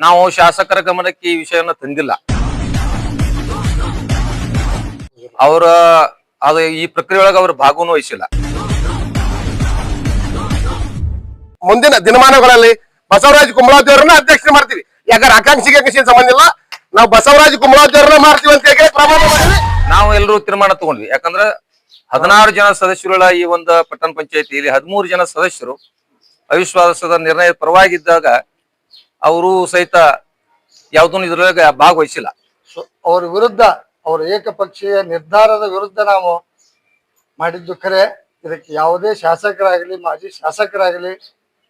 ನಾವು ಶಾಸಕರ ಗಮನಕ್ಕೆ ಈ ವಿಷಯವನ್ನು ತಂದಿಲ್ಲ. ಅವರ ಅದು ಈ ಪ್ರಕ್ರಿಯೆ ಒಳಗೆ ಅವರು ಭಾಗವೂ ವಹಿಸಿಲ್ಲ. ಮುಂದಿನ ದಿನಮಾನಗಳಲ್ಲಿ ಬಸವರಾಜ ಕುಂಬಳಾದೇವ್ರನ್ನ ಅಧ್ಯಕ್ಷತೆ ಮಾಡ್ತೀವಿ. ಯಾಕಂದ್ರೆ ಆಕಾಂಕ್ಷಿಗೆ ಆಕಾಂಕ್ಷಿ ಸಂಬಂಧ ಇಲ್ಲ? ನಾವು ಬಸವರಾಜ ಕುಂಬಳಾದೇವ್ರನ್ನ ಮಾಡ್ತೀವಿ ಅಂತ ಹೇಳಿ ಪ್ರಮಾಣ ಮಾಡಿದ್ವಿ ನಾವು ಎಲ್ಲರೂ ತೀರ್ಮಾನ ತಗೊಂಡ್ವಿ. ಯಾಕಂದ್ರೆ ಹದಿನಾರು ಜನ ಸದಸ್ಯರುಗಳ ಈ ಒಂದು ಪಟ್ಟಣ ಪಂಚಾಯತಿಯಲ್ಲಿ ಹದಿಮೂರು ಜನ ಸದಸ್ಯರು ಅವಿಶ್ವಾಸದ ನಿರ್ಣಯ ಪರವಾಗಿದ್ದಾಗ ಅವರು ಸಹಿತ ಯಾವುದನ್ನು ಇದ್ರೊಳಗೆ ಭಾಗವಹಿಸಿಲ್ಲ. ಅವ್ರ ವಿರುದ್ಧ ಅವರ ಏಕಪಕ್ಷೀಯ ನಿರ್ಧಾರದ ವಿರುದ್ಧ ನಾವು ಮಾಡಿದ್ದು ಖರೆ ಇದಕ್ಕೆ ಯಾವುದೇ ಶಾಸಕರಾಗಲಿ ಮಾಜಿ ಶಾಸಕರಾಗಲಿ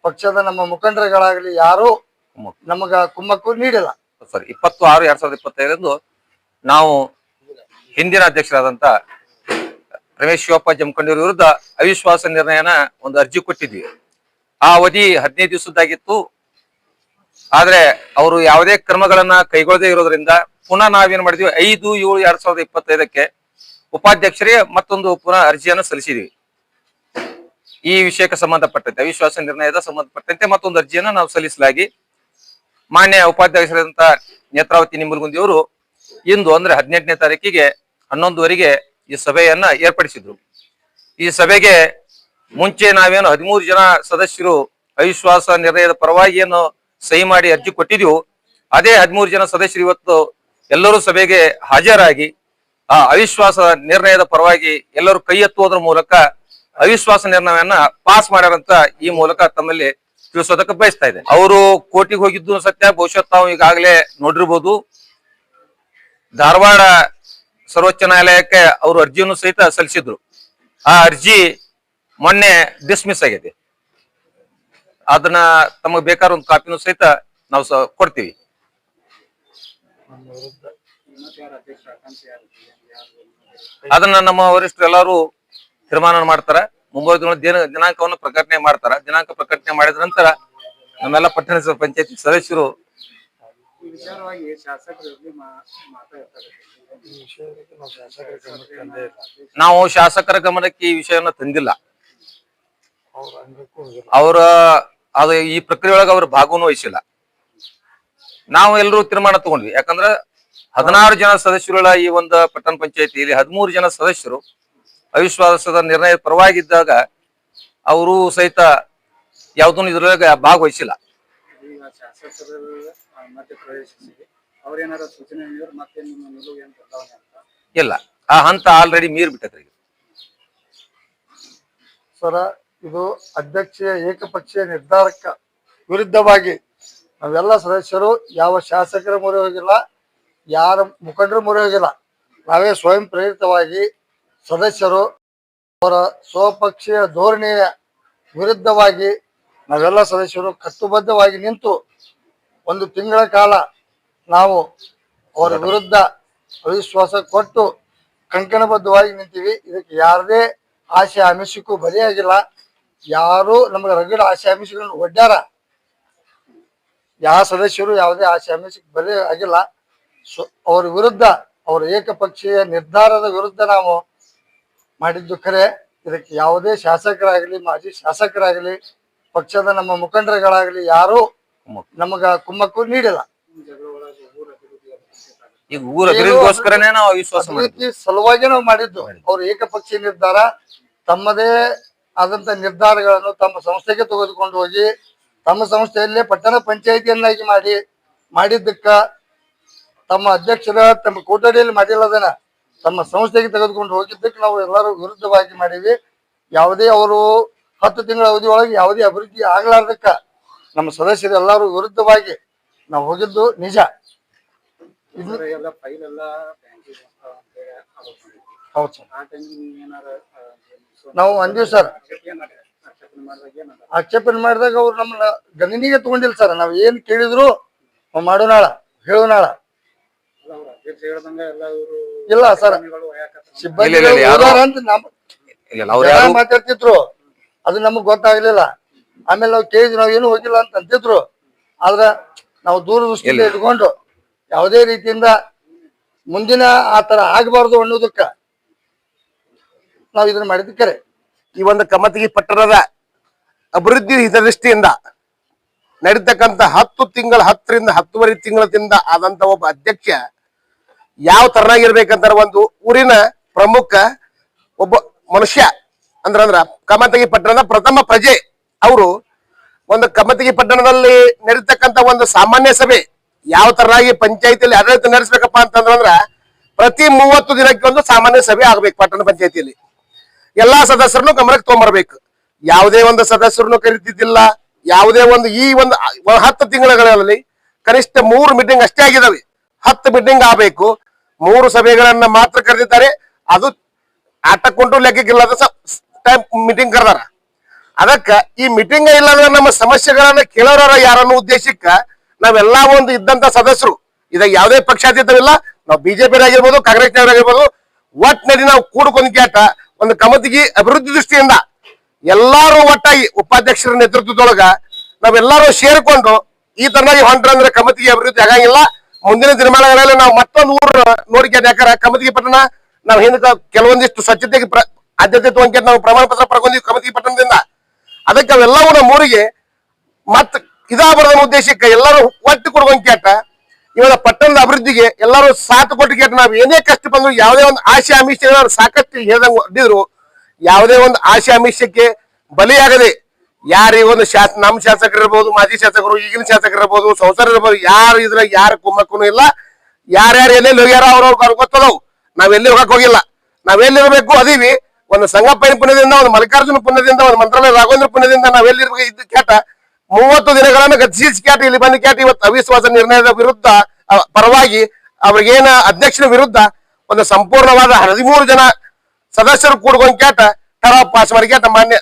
ಪಕ್ಷದ ನಮ್ಮ ಮುಖಂಡರುಗಳಾಗಲಿ ಯಾರೂ ನಮಗ ಕುಮ್ಮಕ್ಕು ನೀಡಿಲ್ಲ. ಸರಿ ಇಪ್ಪತ್ತು ಆರು ಎರಡ್ ಸಾವಿರದ ಇಪ್ಪತ್ತೈದರಂದು ನಾವು ಹಿಂದಿನ ಅಧ್ಯಕ್ಷರಾದಂತ ರಮೇಶ್ ಶಿವಪ್ಪ ಜಮಖಂಡಿಯವರ ವಿರುದ್ಧ ಅವಿಶ್ವಾಸ ನಿರ್ಣಯನ ಒಂದು ಅರ್ಜಿ ಕೊಟ್ಟಿದ್ವಿ. ಆ ಅವಧಿ ಹದಿನೈದು ದಿವಸದ್ದಾಗಿತ್ತು. ಆದ್ರೆ ಅವರು ಯಾವುದೇ ಕ್ರಮಗಳನ್ನ ಕೈಗೊಳ್ಳದೇ ಇರೋದ್ರಿಂದ ಪುನಃ ನಾವೇನ್ ಮಾಡಿದ್ವಿ? ಐದು ಏಳು ಎರಡ್ ಸಾವಿರದ ಇಪ್ಪತ್ತೈದಕ್ಕೆ ಉಪಾಧ್ಯಕ್ಷರಿಗೆ ಮತ್ತೊಂದು ಪುನಃ ಅರ್ಜಿಯನ್ನು ಸಲ್ಲಿಸಿದ್ವಿ. ಈ ವಿಷಯಕ್ಕೆ ಸಂಬಂಧಪಟ್ಟಂತೆ, ಅವಿಶ್ವಾಸ ನಿರ್ಣಯದ ಸಂಬಂಧಪಟ್ಟಂತೆ ಮತ್ತೊಂದು ಅರ್ಜಿಯನ್ನು ನಾವು ಸಲ್ಲಿಸಲಾಗಿ ಮಾನ್ಯ ಉಪಾಧ್ಯಕ್ಷರಾದಂತ ನೇತ್ರಾವತಿ ನಿಂಬಲ್ಗುಂದಿಯವರು ಇಂದು ಅಂದ್ರೆ ಹದಿನೆಂಟನೇ ತಾರೀಕಿಗೆ ಹನ್ನೊಂದುವರೆಗೆ ಈ ಸಭೆಯನ್ನ ಏರ್ಪಡಿಸಿದ್ರು. ಈ ಸಭೆಗೆ ಮುಂಚೆ ನಾವೇನು ಹದಿಮೂರು ಜನ ಸದಸ್ಯರು ಅವಿಶ್ವಾಸ ನಿರ್ಣಯದ ಪರವಾಗಿ ಏನು ಸಹಿ ಮಾಡಿ ಅರ್ಜಿ ಕೊಟ್ಟಿದ್ವು ಅದೇ ಹದಿಮೂರು ಜನ ಸದಸ್ಯರು ಇವತ್ತು ಎಲ್ಲರೂ ಸಭೆಗೆ ಹಾಜರಾಗಿ, ಆ ಅವಿಶ್ವಾಸ ನಿರ್ಣಯದ ಪರವಾಗಿ ಎಲ್ಲರೂ ಕೈ ಎತ್ತುವುದರ ಮೂಲಕ ಅವಿಶ್ವಾಸ ನಿರ್ಣಯವನ್ನ ಪಾಸ್ ಮಾಡ್ಯಾರಂತ ಈ ಮೂಲಕ ತಮ್ಮಲ್ಲಿ ತಿಳಿಸೋದಕ್ಕೆ ಬಯಸ್ತಾ ಇದೆ ಅವರು ಕೋರ್ಟಿಗೆ ಹೋಗಿದ್ದು ಸತ್ಯ ಬಹುಶಃ ತಾವು ಈಗಾಗಲೇ ನೋಡಿರ್ಬೋದು. ಧಾರವಾಡ ಸರ್ವೋಚ್ಚ ನ್ಯಾಯಾಲಯಕ್ಕೆ ಅವರು ಅರ್ಜಿಯನ್ನು ಸಹಿತ ಸಲ್ಲಿಸಿದ್ರು. ಆ ಅರ್ಜಿ ಮೊನ್ನೆ ಡಿಸ್ಮಿಸ್ ಆಗಿದೆ. ಅದನ್ನ ತಮಗೆ ಬೇಕಾದ ಒಂದು ಕಾಪಿನೂ ಸಹಿತ ನಾವು ಕೊಡ್ತೀವಿ. ಅದನ್ನ ನಮ್ಮ ವರಿಷ್ಠರು ಎಲ್ಲರೂ ತೀರ್ಮಾನ ಮಾಡ್ತಾರ. ಮುಂಬರುವ ದಿನ ದಿನ ದಿನಾಂಕವನ್ನು ಪ್ರಕಟಣೆ ಮಾಡ್ತಾರ. ದಿನಾಂಕ ಪ್ರಕಟಣೆ ಮಾಡಿದ ನಂತರ ನಮ್ಮೆಲ್ಲ ಪಟ್ಟಣ ಸಭೆ ಪಂಚಾಯತಿ ಸದಸ್ಯರು ನಾವು ಶಾಸಕರ ಗಮನಕ್ಕೆ ಈ ವಿಷಯವನ್ನು ತಂದಿಲ್ಲ. ಅವರ ಅದು ಈ ಪ್ರಕ್ರಿಯೆ ಒಳಗೆ ಅವ್ರ ವಹಿಸಿಲ್ಲ. ನಾವು ಎಲ್ಲರೂ ತೀರ್ಮಾನ ತಗೊಂಡ್ವಿ. ಯಾಕಂದ್ರೆ ಹದಿನಾರು ಜನ ಸದಸ್ಯರುಗಳ ಈ ಒಂದು ಪಟ್ಟಣ ಪಂಚಾಯತಿಯಲ್ಲಿ ಹದಿಮೂರು ಜನ ಸದಸ್ಯರು ಅವಿಶ್ವಾಸದ ನಿರ್ಣಯ ಪರವಾಗಿದ್ದಾಗ ಅವರು ಸಹಿತ ಯಾವುದನ್ನು ಇದ್ರೊಳಗೆ ಭಾಗವಹಿಸಿಲ್ಲ. ಇಲ್ಲ. ಆ ಹಂತ ಆಲ್ರೆಡಿ ಮೀರ್ ಬಿಟ್ಟದ್ರಿ ಸರ ಇದು ಅಧ್ಯಕ್ಷೀಯ ಏಕಪಕ್ಷೀಯ ನಿರ್ಧಾರಕ್ಕ ವಿರುದ್ಧವಾಗಿ ನಾವೆಲ್ಲ ಸದಸ್ಯರು, ಯಾವ ಶಾಸಕರ ಮೊರೆ ಹೋಗಿಲ್ಲ, ಯಾರ ಮುಖಂಡರ ಮೊರೆ ಹೋಗಿಲ್ಲ. ನಾವೇ ಸ್ವಯಂ ಪ್ರೇರಿತವಾಗಿ ಸದಸ್ಯರು ಅವರ ಸ್ವಪಕ್ಷೀಯ ಧೋರಣೆಯ ವಿರುದ್ಧವಾಗಿ ನಾವೆಲ್ಲ ಸದಸ್ಯರು ಕಟ್ಟುಬದ್ಧವಾಗಿ ನಿಂತು ಒಂದು ತಿಂಗಳ ಕಾಲ ನಾವು ಅವರ ವಿರುದ್ಧ ಅವಿಶ್ವಾಸ ಕೊಟ್ಟು ಕಂಕಣಬದ್ಧವಾಗಿ ನಿಂತೀವಿ. ಇದಕ್ಕೆ ಯಾರದೇ ಆಸೆ ಆಮಿಷಕ್ಕೂ ಬಲಿಯಾಗಿಲ್ಲ. ಯಾರು ನಮಗೆ ರಗಡ ಆಸೆ ಆಮಿಷಗಳನ್ನು ಒಡ್ಡ್ಯಾರ ಯಾವ ಸದಸ್ಯರು ಯಾವುದೇ ಆಮಿಷಕ್ಕೆ ಬಲಿ ಆಗಿಲ್ಲ. ಸೊ ಅವ್ರ ವಿರುದ್ಧ ಅವರ ಏಕಪಕ್ಷೀಯ ನಿರ್ಧಾರದ ವಿರುದ್ಧ ನಾವು ಮಾಡಿದ್ದು ಖರೆ. ಇದಕ್ಕೆ ಯಾವುದೇ ಶಾಸಕರಾಗಲಿ ಮಾಜಿ ಶಾಸಕರಾಗಲಿ ಪಕ್ಷದ ನಮ್ಮ ಮುಖಂಡರುಗಳಾಗಲಿ ಯಾರು ನಮಗ ಕುಮ್ಮಕ್ಕು ನೀಡಿಲ್ಲ. ಒಳಗೆ ಊರ ಅಭಿವೃದ್ಧಿ ಆಗುತ್ತೆ. ಈಗ ಊರ ಅಭಿವೃದ್ಧಿಗೋಸ್ಕರನೇ ನಾವು ವಿಶ್ವಾಸ ಸಲುವಾಗಿ ನಾವು ಮಾಡಿದ್ದು. ಅವ್ರ ಏಕಪಕ್ಷೀಯ ನಿರ್ಧಾರ ತಮ್ಮದೇ ಆದಂತ ನಿರ್ಧಾರಗಳನ್ನು ತಮ್ಮ ಸಂಸ್ಥೆಗೆ ತೆಗೆದುಕೊಂಡು ಹೋಗಿ ತಮ್ಮ ಸಂಸ್ಥೆಯಲ್ಲೇ ಪಟ್ಟಣ ಪಂಚಾಯಿತಿಯನ್ನಾಗಿ ಮಾಡಿ ಮಾಡಿದ್ದಕ್ಕ ತಮ್ಮ ಅಧ್ಯಕ್ಷರ ತಮ್ಮ ಕೊಠಡಿಯಲ್ಲಿ ಮಾಡಿಲ್ಲದನ್ನ ತಮ್ಮ ಸಂಸ್ಥೆಗೆ ತೆಗೆದುಕೊಂಡು ಹೋಗಿದ್ದಕ್ಕೆ ನಾವು ಎಲ್ಲರೂ ವಿರುದ್ಧವಾಗಿ ಮಾಡಿವಿ ಯಾವುದೇ ಅವರು ಹತ್ತು ತಿಂಗಳ ಅವಧಿಯೊಳಗೆ ಒಳಗೆ ಯಾವುದೇ ಅಭಿವೃದ್ಧಿ ಆಗ್ಲಾರ್ದಕ್ಕ ನಮ್ಮ ಸದಸ್ಯರು ಎಲ್ಲರೂ ವಿರುದ್ಧವಾಗಿ ನಾವು ಹೋಗಿದ್ದು ನಿಜ. ಹೌದು ಸರ್. ನೀವು ಅಂದಿವಿ ಸರ್ ಆಕ್ಷೇಪಣೆ ಮಾಡಿದಾಗ ಅವ್ರು ನಮ್ಮನ್ನ ಗಣನಿಗೆ ತಗೊಂಡಿಲ್ಲ ಸರ್. ನಾವ್ ಏನ್ ಕೇಳಿದ್ರು ಮಾಡೋನಾಳ ಹೇಳೋನಾಳ ಇಲ್ಲ ಸರ್. ಇಲ್ಲ, ಸಿಬ್ಬಂದಿ ಇಲ್ಲ, ಯಾರು- ಅಂತ ನಮ್ ಇಲ್ಲ ಅವ್ರು ಜನ ಮಾತಾಡ್ತಿದ್ರು. ಅದು ನಮಗ್ ಗೊತ್ತಾಗ್ಲಿಲ್ಲ. ಆಮೇಲೆ ನಾವು ಕೇಳಿದ್ವಿ ನಾವ್ ಏನು ಹೋಗಿಲ್ಲ ಅಂತ ಅಂತಿದ್ರು. ಆದ್ರ ನಾವು ದೂರದೃಷ್ಟಿಯಿಂದ ಇಲ್ಲ. ಇಟ್ಕೊಂಡು ಯಾವುದೇ ರೀತಿಯಿಂದ ಮುಂದಿನ ಆತರ ಆಗಬಾರ್ದು ಅನ್ನೋದಕ್ಕ ನಾವ್ ಇದನ್ನ ಮಾಡಿದ್ ಕರೆ. ಈ ಒಂದು ಕಮತಗಿ ಪಟ್ಟಣದ ಅಭಿವೃದ್ಧಿ ಹಿತದೃಷ್ಟಿಯಿಂದ ನಡೀತಕ್ಕಂತ ಹತ್ತು ತಿಂಗಳ, ಹತ್ತರಿಂದ ಹತ್ತುವರೆ ತಿಂಗಳದಿಂದ ಆದಂತ ಒಬ್ಬ ಅಧ್ಯಕ್ಷ ಯಾವ ತರನಾಗಿರ್ಬೇಕಂತ ಒಂದು ಊರಿನ ಪ್ರಮುಖ ಒಬ್ಬ ಮನುಷ್ಯ ಅಂದ್ರ ಅಂದ್ರ ಕಮತಗಿ ಪಟ್ಟಣದ ಪ್ರಥಮ ಪ್ರಜೆ ಅವರು. ಒಂದು ಕಮತಗಿ ಪಟ್ಟಣದಲ್ಲಿ ನಡೀತಕ್ಕಂತ ಒಂದು ಸಾಮಾನ್ಯ ಸಭೆ ಯಾವ ತರನಾಗಿ ಪಂಚಾಯತಿಯಲ್ಲಿ ಆಡಳಿತ ನಡೆಸ್ಬೇಕಪ್ಪ ಅಂತಂದ್ರ ಪ್ರತಿ ಮೂವತ್ತು ದಿನಕ್ಕೆ ಒಂದು ಸಾಮಾನ್ಯ ಸಭೆ ಆಗ್ಬೇಕು ಪಟ್ಟಣ ಪಂಚಾಯತಿಯಲ್ಲಿ. ಎಲ್ಲಾ ಸದಸ್ಯರನ್ನು ಗಮನಕ್ಕೆ ತಗೊಂಬರ್ಬೇಕು. ಯಾವುದೇ ಒಂದು ಸದಸ್ಯರನ್ನು ಕರೀತಿದ್ದಿಲ್ಲ, ಯಾವುದೇ ಒಂದು ಈ ಒಂದು ಹತ್ತು ತಿಂಗಳಲ್ಲಿ ಕನಿಷ್ಠ ಮೂರು ಮೀಟಿಂಗ್ ಅಷ್ಟೇ ಆಗಿದಾವೆ. ಹತ್ತು ಮೀಟಿಂಗ್ ಆಗಬೇಕು. ಮೂರು ಸಭೆಗಳನ್ನ ಮಾತ್ರ ಕರೆದಿದ್ದಾರೆ. ಅದು ಆಟಕ್ಕೊಂಟು ಟೈಮ್ ಮೀಟಿಂಗ್ ಕರೆದಾರ. ಅದಕ್ಕ ಈ ಮೀಟಿಂಗ್ ಇಲ್ಲಂದ್ರೆ ನಮ್ಮ ಸಮಸ್ಯೆಗಳನ್ನ ಕೇಳೋರ ಯಾರನ್ನೋ ಉದ್ದೇಶಕ್ಕ ನಾವೆಲ್ಲಾ ಒಂದು ಇದ್ದಂತ ಸದಸ್ಯರು. ಇದಾಗ ಯಾವುದೇ ಪಕ್ಷಾತೀತವಿಲ್ಲ. ನಾವು ಬಿಜೆಪಿ ಆಗಿರ್ಬೋದು ಕಾಂಗ್ರೆಸ್ ಆಗಿರ್ಬೋದು ಒಟ್ಟಿನಲ್ಲಿ ನಾವು ಕೂಡ್ಕೊಂಡ್ ಕ್ಯಾಟ ಒಂದು ಕಮತಿಗೆ ಅಭಿವೃದ್ಧಿ ದೃಷ್ಟಿಯಿಂದ ಎಲ್ಲಾರು ಒಟ್ಟಾಗಿ ಉಪಾಧ್ಯಕ್ಷರ ನೇತೃತ್ವದೊಳಗ ನಾವೆಲ್ಲರೂ ಸೇರಿಕೊಂಡು ಈ ತರನಾಗಿ ಹೊಂಟ್ರಂದ್ರೆ ಕಮತಿಗೆ ಅಭಿವೃದ್ಧಿ ಆಗಂಗಿಲ್ಲ. ಮುಂದಿನ ದಿನಮಾನಗಳಲ್ಲಿ ನಾವು ಮತ್ತೊಂದು ಊರು ನೋಡಿಕೆ ಯಾಕಂದ್ರೆ ಕಮತಿಗೆ ಪಟ್ಟಣ, ನಾವು ಹಿಂದಕ್ಕೆ ಕೆಲವೊಂದಿಷ್ಟು ಸ್ವಚ್ಛತೆಗೆ ಆದ್ಯತೆ ತಗೊಂಡ್ ನಾವು ಪ್ರಮಾಣ ಪತ್ರ ಪಡ್ಕೊಂಡಿವಿ ಕಮತಿಗೆ ಪಟ್ಟಣದಿಂದ. ಅದಕ್ಕೆ ಅವೆಲ್ಲವೂ ನಮ್ಮ ಊರಿಗೆ ಮತ್ ಇದಾಗಬಾರ್ದ ಉದ್ದೇಶಕ್ಕೆ ಎಲ್ಲರೂ ಒಟ್ಟು ಕೊಡುವಂತ ಇವಾಗ ಪಟ್ಟಣದ ಅಭಿವೃದ್ಧಿಗೆ ಎಲ್ಲರೂ ಸಾಥ್ ಕೊಟ್ಟು ಕೇಟ ನಾವು ಏನೇ ಕಷ್ಟ ಬಂದ್ರು ಯಾವುದೇ ಒಂದು ಆಶೆ ಆಮಿಷ ಸಾಕಷ್ಟು ಹೇಳ್ದಂಗ್ ಹೊಡೆದಿದ್ರು ಯಾವುದೇ ಒಂದು ಆಶೆ ಆಮಿಷಕ್ಕೆ ಬಲಿಯಾಗದೆ ಯಾರೇ ಒಂದು ಶಾಸ ನಮ್ಮ ಶಾಸಕರು ಇರ್ಬೋದು, ಮಾಜಿ ಶಾಸಕರು, ಈಗಿನ ಶಾಸಕರು ಇರ್ಬೋದು ಸಂಸಾರ ಇರ್ಬೋದು, ಯಾರು ಇದ್ರ ಯಾರ ಕುಮ್ಮಕ್ಕೂ ಇಲ್ಲ, ಯಾರ್ಯಾರು ಎಲ್ಲೆಲ್ಲಿ ಹೋಗ್ಯಾರ ಅವ್ರವ್ರ ಗೊತ್ತದವು. ನಾವೆಲ್ಲಿ ಹೋಗಕ್ ಹೋಗಿಲ್ಲ. ನಾವೆಲ್ಲಿರ್ಬೇಕು ಅದೀವಿ. ಒಂದು ಸಂಗಪ್ಪನ ಪುಣ್ಯದಿಂದ, ಒಂದು ಮಲ್ಲಿಕಾರ್ಜುನ ಪುಣ್ಯದಿಂದ, ಒಂದು ಮಂತ್ರಾಲಯ ರಾಘವೇಂದ್ರ ಪುಣ್ಯದಿಂದ ನಾವೆಲ್ಲಿರ್ಬೇಕು ಇದ್ದು ಕ್ಯಾಟ ಮೂವತ್ತು ದಿನಗಳನ್ನು ಗತಿಸಿ ಕ್ಯಾಟ್, ಇಲ್ಲಿ ಬಂದ ಕ್ಯಾಟಿ, ಇವತ್ತು ಅವಿಶ್ವಾಸ ನಿರ್ಣಯದ ವಿರುದ್ಧ ಪರವಾಗಿ ಅವ್ರಿಗೇನ ಅಧ್ಯಕ್ಷರ ವಿರುದ್ಧ ಒಂದು ಸಂಪೂರ್ಣವಾದ ಹದಿಮೂರು ಜನ ಸದಸ್ಯರು ಕೂಡ್ಕೊಂಡ್ ಕ್ಯಾಟ ಠರಾವ್ ಪಾಸ್ ಮಾಡಿ ಕ್ಯಾಟ. ಮಾನ್ಯ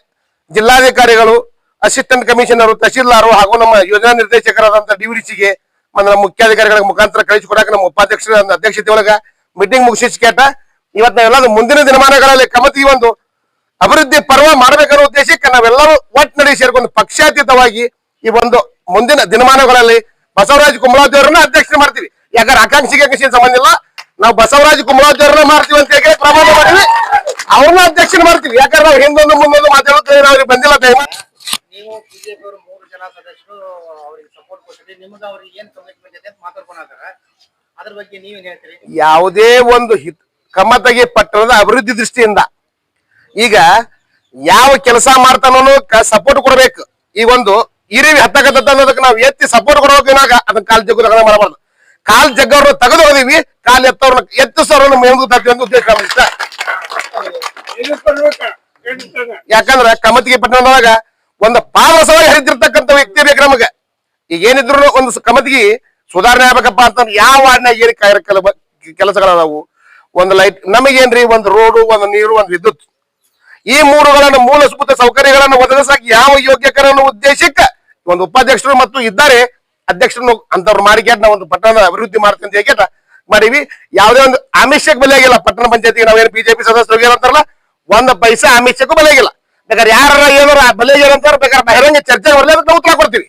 ಜಿಲ್ಲಾಧಿಕಾರಿಗಳು, ಅಸಿಸ್ಟೆಂಟ್ ಕಮಿಷನರ್, ತಹಶೀಲ್ದಾರು ಹಾಗೂ ನಮ್ಮ ಯೋಜನಾ ನಿರ್ದೇಶಕರಾದಂತ ಡಿವಿಡಿಸಿಗೆ ನಮ್ಮ ಮುಖ್ಯಾಧಿಕಾರಿಗಳ ಮುಖಾಂತರ ಕಳಿಸಿಕೊಡಾಕ ನಮ್ಮ ಉಪಾಧ್ಯಕ್ಷರ ಅಧ್ಯಕ್ಷತೆ ಒಳಗ ಮೀಟಿಂಗ್ ಮುಗಿಸಿ ಕ್ಯಾಟ. ಇವತ್ತು ನಾವೆಲ್ಲ ಮುಂದಿನ ದಿನಮಾನಗಳಲ್ಲಿ ಕಮತಿ ಒಂದು ಅಭಿವೃದ್ಧಿ ಪರ್ವ ಮಾಡಬೇಕನ್ನೋ ಉದ್ದೇಶಕ್ಕೆ ನಾವೆಲ್ಲರೂ ಒಟ್ಟಿನಡಿ ಸೇರ್ಕೊಂಡು ಪಕ್ಷಾತೀತವಾಗಿ ಈ ಒಂದು ಮುಂದಿನ ದಿನಮಾನಗಳಲ್ಲಿ ಬಸವರಾಜ ಕುಂಬಳಾದೇವರನ್ನ ಅಧ್ಯಕ್ಷ ಮಾಡ್ತೀವಿ. ಯಾಕಂದ್ರೆ ಆಕಾಂಕ್ಷಿಗೆ ಆಕಾಂಕ್ಷಿ ಸಂಬಂಧ ಇಲ್ಲ. ನಾವು ಬಸವರಾಜ ಕುಂಬಳಾದೇವರನ್ನ ಮಾಡ್ತೀವಿ ಅಂತ ಹೇಳಿ ಪ್ರಮಾಣ ಮಾಡಿವಿ ಅವ್ರನ್ನ ಅಧ್ಯಕ್ಷ ಮಾಡ್ತೀವಿ. ಯಾಕಂದ್ರೆ ನಾವು ಹಿಂದೊಂದು ಮುಂದೊಂದು ಮಾತಾಡೋಕೆ ಅವ್ರಿಗೆ ಬಂದಿಲ್ಲ ಟೈಮ್ ಯಾವುದೇ ಒಂದು ಹಿತ್ ಕಮ್ಮತಗಿ ಪಟ್ಟಣದ ಅಭಿವೃದ್ಧಿ ದೃಷ್ಟಿಯಿಂದ ಈಗ ಯಾವ ಕೆಲಸ ಮಾಡ್ತಾನೋ ಸಪೋರ್ಟ್ ಕೊಡ್ಬೇಕು. ಈ ಒಂದು ಇರಿವಿ ಹತ್ತಕತ್ತ ಅನ್ನೋದಕ್ಕೆ ನಾವು ಎತ್ತಿ ಸಪೋರ್ಟ್ ಕೊಡೋಕೆ ಇನ್ನಾಗ ಅದನ್ನ ಕಾಲ್ ಜಗ್ಗು ಮಾಡಬಾರ್ದು. ಕಾಲ್ ಜಗ್ಗವ್ರನ್ನ ತೆಗೆದು ಹೋದಿವಿ, ಕಾಲ್ ಎತ್ತವ್ರನ್ನ ಎತ್ತಿಸೋರನ್ನ ಮೇಂದು ತರ್ತೀವಿ ಅಂತ ಉದ್ದೇಶ. ಯಾಕಂದ್ರ ಕಮತಿಗೆ ಪಟ್ಟಣದೊಳಗ ಒಂದು ಪಾದರಸವಾಗಿ ಹರಿದಿರ್ತಕ್ಕಂಥ ವ್ಯಕ್ತಿ ಬೇಕು ನಮಗೆ. ಈಗ ಏನಿದ್ರು ಒಂದು ಕಮತಿಗೆ ಸುಧಾರಣೆ ಆಗ್ಬೇಕಪ್ಪ ಅಂತ ಯಾವ ವಾರ್ಡ್ನಾಗ ಏನ್ ಕಾರ್ಯಕ್ರಮ ಕೆಲಸಗಳದಾವು? ಒಂದು ಲೈಟ್ ನಮಗೇನ್ರಿ? ಒಂದು ರೋಡು ಒಂದು ನೀರು, ಒಂದು ವಿದ್ಯುತ್. ಈ ಮೂರುಗಳನ್ನು ಮೂಲಭೂತ ಸೌಕರ್ಯಗಳನ್ನು ಒದಗಿಸಕ್ಕೆ ಯಾವ ಯೋಗ್ಯಕರ ಅನ್ನೋ ಉದ್ದೇಶಕ್ಕೆ ಒಂದು ಉಪಾಧ್ಯಕ್ಷರು ಮತ್ತು ಇದ್ದಾರೆ ಅಧ್ಯಕ್ಷರನ್ನು ಅಂತವ್ರು ಮಾಡಿಕೆ ನಾವು ಒಂದು ಪಟ್ಟಣದ ಅಭಿವೃದ್ಧಿ ಮಾಡ್ತೀನಿ ಹೇಗೆ ಮಾಡಿವಿ. ಯಾವುದೇ ಒಂದು ಆಮಿಷಕ್ಕೆ ಬೆಲೆ ಆಗಿಲ್ಲ. ಪಟ್ಟಣ ಪಂಚಾಯತಿಗೆ ನಾವೇನು ಬಿಜೆಪಿ ಸದಸ್ಯರು ಏನಂತಾರಲ್ಲ ಒಂದ್ ಪೈಸಾ ಆಮಿಷಕ್ಕೂ ಬೆಲೆ ಆಗಿಲ್ಲ. ಬೇಕಾದ್ರೆ ಯಾರ ಏನಾರ ಬೆಲೆ ಅಂತಾರ, ಬೇಕಾದ್ರೆ ಬಹಿರಂಗ ಚರ್ಚೆ ಬರಲಿ ಅದಕ್ಕೆ ನಾವು ಉತ್ತರ ಕೊಡ್ತೀವಿ.